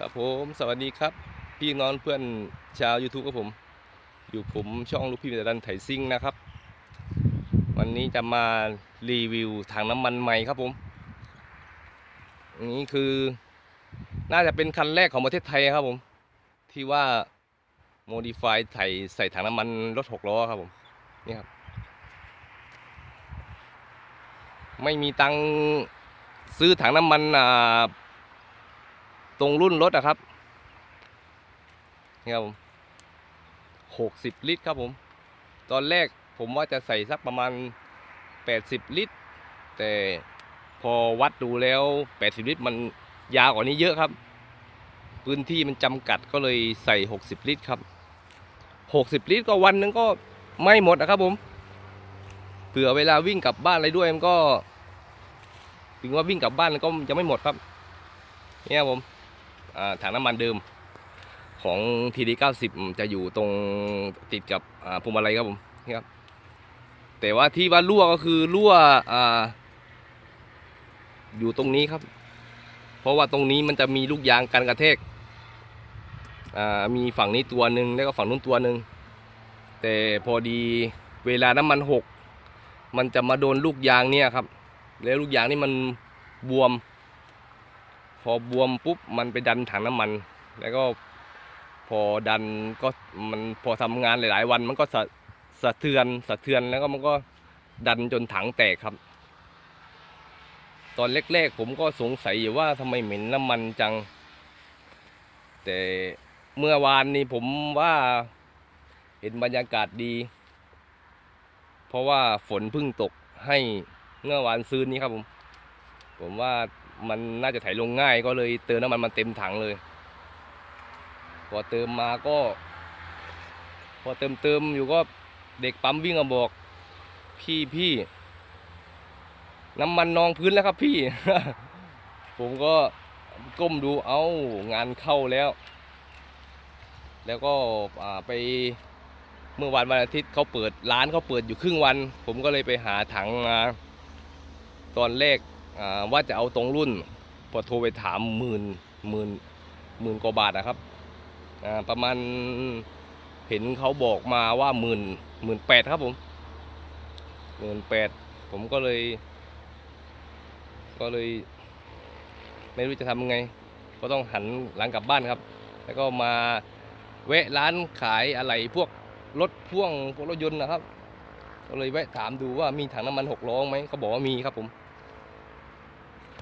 ครับผมสวัสดีครับ พี่น้องเพื่อนชาว YouTube ครับผม อยู่ผมช่องลูกพี่เดดันไถซิ่งนะครับ วันนี้จะมารีวิวถังน้ำมันใหม่ครับผมนี้คือน่าจะเป็นคันแรกของประเทศไทยครับผม ที่ว่าโมดิฟายใส่ใส่ถังน้ำมันรถหกล้อครับผมนี่ครับ ไม่มีตังซื้อถังน้ำมันอ่า ตรงรุ่นรถอะครับนี่ครับผมหกสิบลิตรครับผม ตอนแรกผมว่าจะใส่สักประมาณแปดสิบลิตร แต่พอวัดดูแล้วแปดสิบลิตรมันยาวกว่านี้เยอะครับ พื้นที่มันจำกัดก็เลยใส่หกสิบลิตรครับหกสิบลิตรก็วันนึงก็ไม่หมดนะครับผมเผื่อเวลาวิ่งกลับบ้านอะไรด้วยมันก็ ถึงว่าวิ่งกลับบ้านก็ยังไม่หมดครับ เนี่ยครับผม ถังน้ำมันเดิมของทีดี90จะอยู่ตรงติดกับอ่าพวงมาลัยครับผมนี่ครับ แต่ว่าที่ว่ารั่วก็คือรั่วออยู่ตรงนี้ครับ เพราะว่าตรงนี้มันจะมีลูกยางกันกระแทกมีฝั่งนี้ตัวหนึ่งแล้วก็ฝั่งนู้นตัวหนึ่งแต่พอดีเวลาน้ำมันหกมันจะมาโดนลูกยางเนี่ยครับ แล้วลูกยางนี่มันบวม อบวมปุ๊บมันไปดันถังน้ำมัน แล้วก็พอดันก็มันพอทำงานหลาย ๆ วันมันก็สะสะเทือนสะเทือนแล้วก็มันก็ดันจนถังแตกครับ ตอนแรก ๆ ผมก็สงสัยอยู่ว่าทำไมเหม็นน้ำมันจัง แต่เมื่อวานนี้ผมว่าเห็นบรรยากาศดี เพราะว่าฝนเพิ่งตกให้เมื่อวานซื้นนี้ครับผม ผมว่า มันน่าจะไถลงง่ายก็เลยเติมน้ำมันมาเต็มถังเลยพอเติมมาก็ พอเติมเติมอยู่ก็เด็กปั๊มวิ่งมาบอก พี่พี่น้ำมันนองพื้นแล้วครับพี่ ผมก็ก้มดูเอา้างานเข้าแล้ว แล้วก็ไปเมื่อวันวันอาทิตย์เขาเปิดร้านเขาเปิดอยู่ครึ่งวัน ผมก็เลยไปหาถังมาตอนแรก ว่าจะเอาตรงรุ่นพอโทรไปถามหมื่นหมื่นหมื่นกว่าบาทนะครับประมาณเห็นเขาบอกมาว่าหมื่นหมื่นแปดครับผมหมื่นแปดผมก็เลย ก็เลย ไม่รู้จะทำยังไง ก็ต้องหันหลังกลับบ้านครับ แล้วก็มาแวะร้านขายอะไรพวกรถพ่วงพวกรถยนต์นะครับ ก็เลยแวะถามดูว่ามีถังน้ำมันหกล้อไหมเขาบอกว่ามีครับผม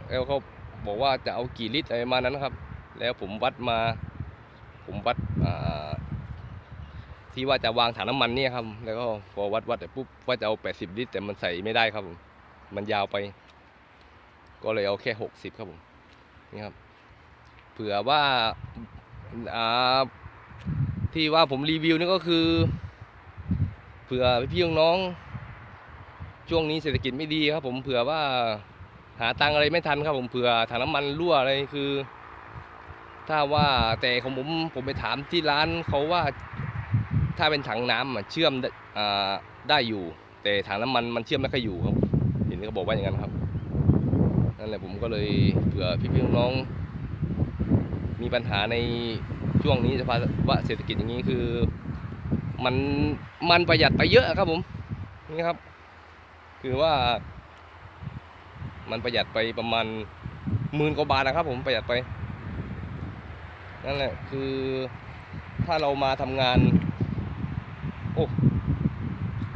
แล้วเขาบอกว่าจะเอากี่ลิตรอะไรมานั้นครับ แล้วผมวัดมา ผมวัดที่ว่าจะวางถังน้ำมันเนี่ยครับ แล้วก็พอวัดวัดแต่ปุ๊บว่าจะเอา 80 ลิตร แต่มันใส่ไม่ได้ครับผมมันยาวไป ก็เลยเอาแค่ 60 ครับผมนี่ครับ เผื่อว่าที่ว่าผมรีวิวนี่ก็คือ เผื่อพี่น้อง ช่วงนี้เศรษฐกิจไม่ดีครับ ผมเผื่อว่า หาตังค์อะไรไม่ทันครับผมเผื่อถังน้ำมันรั่วอะไรคือ ถ้าว่าแต่ของผมผมไปถามที่ร้านเขาว่าถ้าเป็นถังน้ำอะเชื่อมได้อ่าได้อยู่ แต่ถังน้ำมันมันเชื่อมไม่ค่อยอยู่ครับเห็นเขาบอกว่าอย่างนั้นครับนั่นแหละผมก็เลยเผื่อพี่ๆน้องๆมีปัญหาในช่วงนี้สภาวะเศรษฐกิจอย่างนี้คือ มันมันประหยัดไปเยอะครับผมนี่ครับ คือว่า มันประหยัดไปประมาณหมื่นกว่าบาทนะครับผมประหยัดไปนั่นแหละคือถ้าเรามาทำงาน โอ้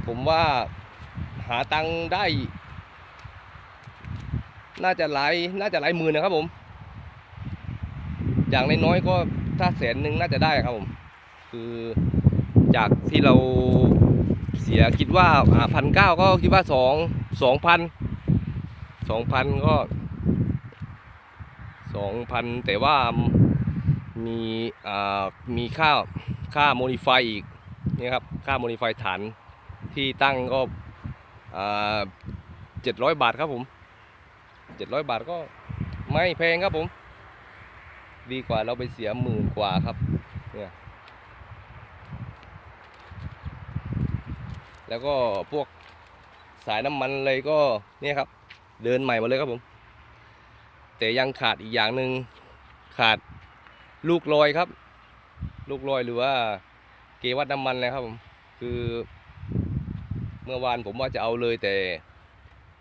ผมว่าหาตังค์ได้ น่าจะหลายน่าจะหลายหมื่นนะครับผม อย่างน้อยๆก็ถ้าแสนหนึ่งน่าจะได้ครับผม คือจากที่เราเสียคิดว่าพันเก้าก็คิดว่าสองสองพัน สองพันก็สองพันแต่ว่ามีมีค่าค่าโมดิฟายอีกนี่ครับค่าโมดิฟายฐานที่ตั้งก็เจ็ดร้อยบาทครับผมเจ็ดร้อยบาทก็ไม่แพงครับผม ดีกว่าเราไปเสียหมื่นกว่าครับเนี่ยแล้วก็พวกสายน้ำมันอะไรก็เนี่ยครับ เดินใหม่หมาเลยครับผม แต่ยังขาดอีกอย่างหนึ่งขาดลูกลอยครับ ลูกลอยหรือว่าเกวัดน้ำมันนะครับผมคือ เมื่อวานผมว่าจะเอาเลยแต่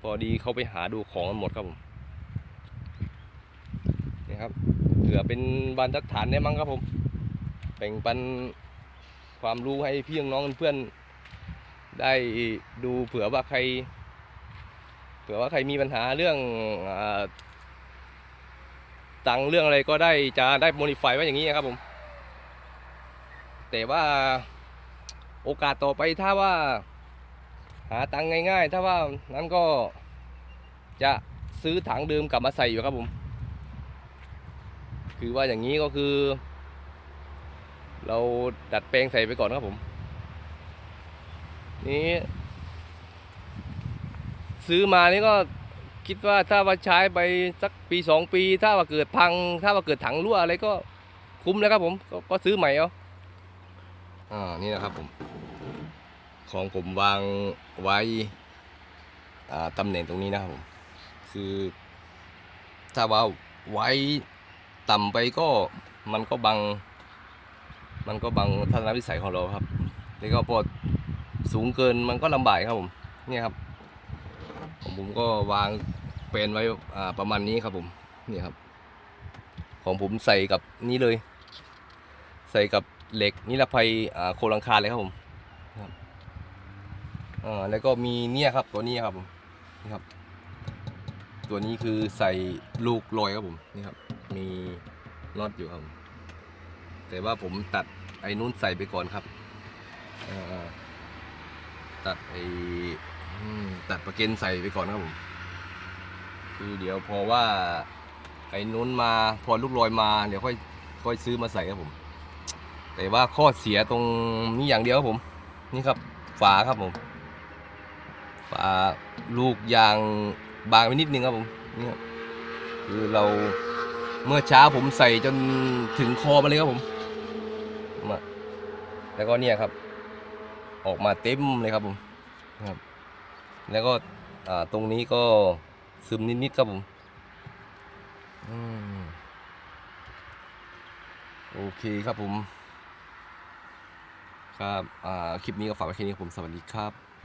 พอดีเขาไปหาดูของกันหมดครับผมนี่ครับเผื่อเป็นบรรทัดฐานได้มั้งครับผมแบ่งปันความรู้ให้พี่น้องเพื่อนได้ดูเผื่อว่าใคร ผื่อว่าใครมีปัญหาเรื่องอตังเรื่องอะไรก็ได้จะได้โมดิฟายไว้อย่างนี้ครับผม แต่ว่าโอกาสต่อไปถ้าว่า หาตังง่าย ๆ ถ้าว่านั้นก็จะซื้อถังเดิมกลับมาใส่อยู่ครับผม คือว่าอย่างนี้ก็คือ เราดัดแปลงใส่ไปก่อนครับผม นี่ ซื้อมานี่ก็คิดว่าถ้าว่าใช้ไปสักปีสองปี ถ้าว่าเกิดพัง ถ้าว่าเกิดถังรั่วอะไรก็คุ้มแล้วครับผมกก็ซื้อใหม่เอาอ่านี่นะครับผม ของผมวางไว้อ่าตำแหน่งตรงนี้นะครับผมคือ ถ้าว่าไว้ต่ำไปก็มันก็บัง มันก็บังทัศนวิสัยของเราครับ แล้วก็พอสูงเกินมันก็ลำบากครับผม เนี่ยครับ ผมก็วางเป็นไว้ประมาณนี้ครับผมนี่ครับ ของผมใส่กับนี่เลย ใส่กับเหล็กนิรภัยอ่โคลังคาเลยครับผมครับแล้วก็มีเนี่ยครับตัวนี้ครับผมนี่ครับ ตัวนี้คือใส่ลูกลอยครับผมนี่ครับ มีน็อตอยู่ครับ แต่ว่าผมตัดไอ้นู้นใส่ไปก่อนครับตัดไอ้ อืมตัดประเก็นใส่ไปก่อนครับผมคือเดี๋ยวพอว่า ไอ้นู้นมาพอลูกลอยมาเดี๋ยวค่อยค่อยซื้อมาใส่ครับผม แต่ว่าข้อเสียตรงนี้อย่างเดียวครับผม นี่ครับ ฝาครับผม ฝาลูกยางบางไปนิดนึงครับผมนี่ครับคือเราเมื่อเช้าผมใส่จนถึงคอมาเลยครับผมมาแล้วก็เนี่ยครับ ออกมาเต็มเลยครับผม แล้วก็ตรงนี้ก็ซึมนิดๆครับผมโอเคครับผม ครับคลิปนี้ก็ฝากไว้แค่นี้ครับผมสวัสดีครับ